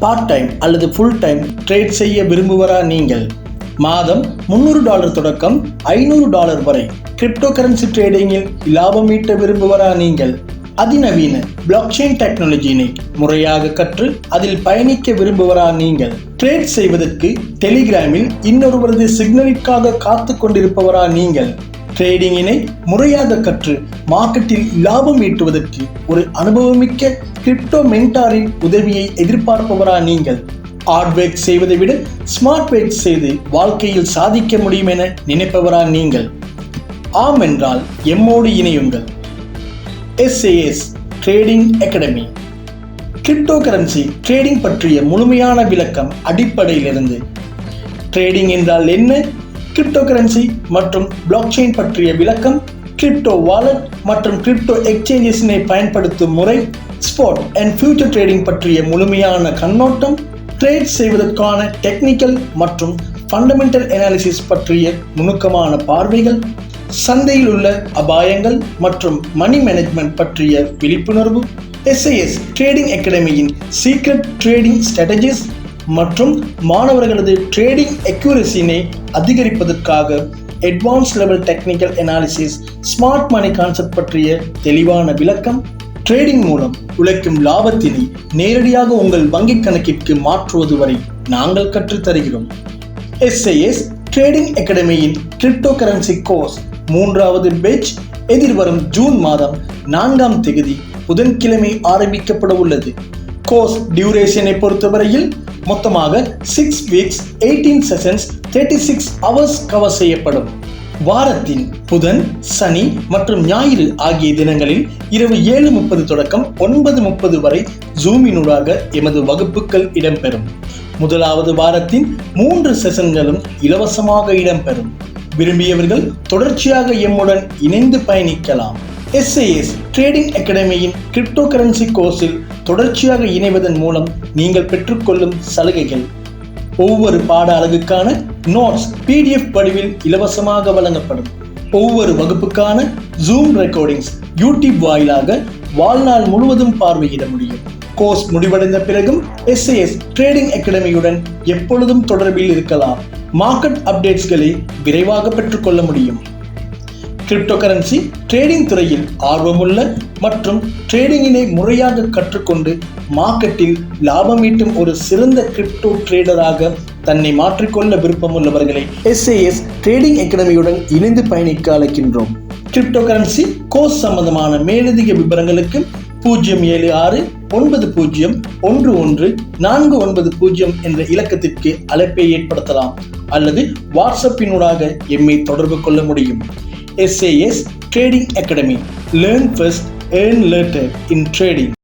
Part time அல்லது full time trade செய்ய விரும்புவரா நீங்கள்? மாதம் முந்நூறு டாலர் தொடக்கம் ஐநூறு டாலர் வரை கிரிப்டோ கரன்சி ட்ரேடிங்கில் லாபம் ஈட்ட விரும்புவரா நீங்கள்? அதிநவீன பிளாக்செயின் டெக்னாலஜியினை முறையாக கற்று அதில் பயணிக்க விரும்புவரா நீங்கள்? ட்ரேட் செய்வதற்கு டெலிகிராமில் இன்னொருவரது சிக்னலிற்காக காத்து கொண்டிருப்பவரா நீங்கள்? ட்ரேடிங்கினை முறையாக கற்று மார்க்கெட்டில் லாபம் ஈட்டுவதற்கு ஒரு அனுபவமிக்க கிரிப்டோ மென்டாரின் உதவியை எதிர்பார்ப்பவரா நீங்கள்? ஹார்ட் ஒர்க் செய்வதை விட ஸ்மார்ட் ஒர்க் செய்து வாழ்க்கையில் சாதிக்க முடியும் என நினைப்பவரா நீங்கள்? ஆம் என்றால் எம்மோடு இணையுங்கள். SAS trading academy cryptocurrency trading பற்றிய முழுமையான விளக்கம் அடிப்படையிலிருந்து. ட்ரேடிங் என்றால் என்ன? கிரிப்டோ கரன்சி மற்றும் பிளாக்செயின் பற்றிய விளக்கம் கிரிப்டோ வாலெட் மற்றும் கிரிப்டோ எக்ஸ்சேஞ்சஸினை பயன்படுத்தும் முறை ஸ்பாட் அண்ட் ஃபியூச்சர் ட்ரேடிங் பற்றிய முழுமையான கண்ணோட்டம் ட்ரேட் செய்வதற்கான டெக்னிக்கல் மற்றும் ஃபண்டமெண்டல் அனாலிசிஸ் பற்றிய நுணுக்கமான பார்வைகள் சந்தையில் உள்ள அபாயங்கள் மற்றும் மணி மேனேஜ்மெண்ட் பற்றிய விழிப்புணர்வு எஸ்ஐஎஸ் ட்ரேடிங் அகாடமியின் சீக்ரெட் ட்ரேடிங் ஸ்ட்ராட்டஜிஸ் மற்றும் மாணவர்களது ட்ரேடிங் எக்யூரசினை அதிகரிப்பதற்காக advance level technical analysis smart money concept பற்றிய தெளிவான விளக்கம் ட்ரேடிங் மூலம் உழைக்கும் லாபத்தினை நேரடியாக உங்கள் வங்கிக் கணக்கிற்கு மாற்றுவது வரை நாங்கள் கற்றுத் தருகிறோம் எஸ்ஐஎஸ் ட்ரேடிங் அகாடமியின் கிரிப்டோ கரன்சி கோர்ஸ் மூன்றாவது பேட்ச் எதிர்வரும் ஜூன் மாதம் நான்காம் தேதி புதன்கிழமை ஆரம்பிக்கப்பட உள்ளது. கோர்ஸ் டியூரேஷனை பொறுத்தவரையில் மொத்தமாக six weeks eighteen sessions thirty six hours cover செய்யப்படும். வாரத்தின் புதன் சனி மற்றும் ஞாயிறு ஆகிய தினங்களில் இரவு ஏழு முப்பது தொடக்கம் ஒன்பது முப்பது வரை ஜூமினூடாக எமது வகுப்புகள் இடம்பெறும். முதலாவது வாரத்தின் மூன்று செஷன்களும் இலவசமாக இடம்பெறும். விரும்பியவர்கள் தொடர்ச்சியாக எம்முடன் இணைந்து பயணிக்கலாம். எஸ்ஐஎஸ் ட்ரேடிங் அகாடமியின் கிரிப்டோ கரன்சி கோர்ஸில் தொடர்ச்சியாக இணைவதன் மூலம் நீங்கள் பெற்றுக்கொள்ளும் சலுகைகள். ஒவ்வொரு பாட அலகுக்கான நோட்ஸ் பிடிஎஃப் வடிவில் இலவசமாக வழங்கப்படும். ஒவ்வொரு வகுப்புக்கான ஜூம் ரெக்கார்டிங்ஸ் யூடியூப் வாயிலாக வாழ்நாள் முழுவதும் பார்வையிட முடியும். கோர்ஸ் முடிவடைந்த பிறகும் எஸ்ஐஎஸ் ட்ரேடிங் அகாடமியுடன் எப்பொழுதும் தொடர்பில் இருக்கலாம். மார்க்கெட் அப்டேட்ஸ்களை விரைவாக பெற்றுக்கொள்ள முடியும். கிரிப்டோ கரன்சி ட்ரேடிங் துறையில் ஆர்வமுள்ள மற்றும் ட்ரேடிங்கினை முறையாக கற்றுக்கொண்டு மார்க்கெட்டில் லாபம் ஈட்டும் ஒரு சிறந்த கிரிப்டோ ட்ரேடராக தன்னை மாற்றிக்கொள்ள விருப்பமுள்ளவர்களை எஸ்ஏஎஸ் ட்ரேடிங் அகாடமியுடன் இணைந்து பயணிக்க அழைக்கின்றோம். கிரிப்டோ கரன்சி கோர்ஸ் சம்பந்தமான மேலதிக விவரங்களுக்கு பூஜ்ஜியம் ஏழு ஆறு ஒன்பது பூஜ்ஜியம் ஒன்று ஒன்று நான்கு ஒன்பது பூஜ்ஜியம் என்ற இலக்கத்திற்கு அழைப்பை ஏற்படுத்தலாம் அல்லது வாட்ஸ்அப்பினூடாக எம்மை தொடர்பு கொள்ள முடியும். SAS Trading Academy. Learn first, earn later in trading.